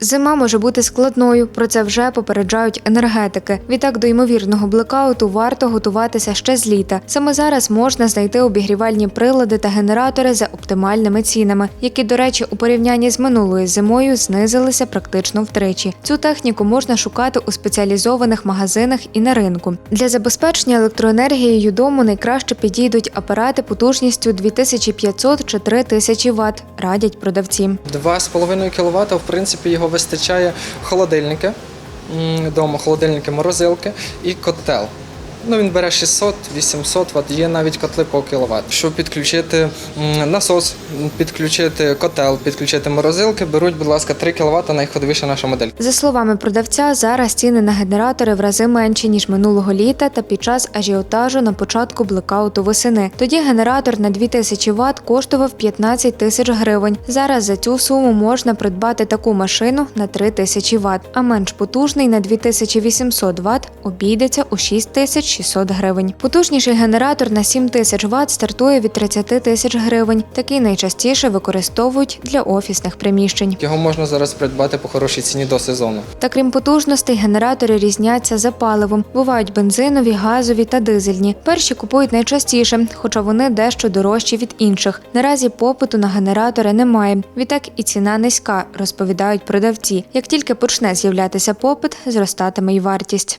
Зима може бути складною, про це вже попереджають енергетики. Відтак до ймовірного блекауту варто готуватися ще з літа. Саме зараз можна знайти обігрівальні прилади та генератори за оптимальними цінами, які, до речі, у порівнянні з минулою зимою знизилися практично втричі. Цю техніку можна шукати у спеціалізованих магазинах і на ринку. Для забезпечення електроенергією дому найкраще підійдуть апарати потужністю 2500 чи 3000 Вт, радять продавці. 2,5 кВт, в принципі, його вистачає холодильники, дома холодильники, морозилки і котел. Ну, він бере 600-800 Вт, є навіть котли по кВт. Щоб підключити насос, підключити котел, підключити морозилки, беруть, будь ласка, 3 кВт, найходовіша наша модель. За словами продавця, зараз ціни на генератори в рази менші ніж минулого літа та під час ажіотажу на початку блекауту восени. Тоді генератор на 2000 Вт коштував 15 тисяч гривень. Зараз за цю суму можна придбати таку машину на 3000 Вт, а менш потужний на 2800 Вт обійдеться у 6600 гривень. Потужніший генератор на 7000 Вт стартує від 30 тисяч гривень. Такий найчастіше використовують для офісних приміщень. Його можна зараз придбати по хорошій ціні до сезону. Та крім потужностей, генератори різняться за паливом. Бувають бензинові, газові та дизельні. Перші купують найчастіше, хоча вони дещо дорожчі від інших. Наразі попиту на генератори немає. Відтак і ціна низька, розповідають продавці. Як тільки почне з'являтися попит, зростатиме й вартість.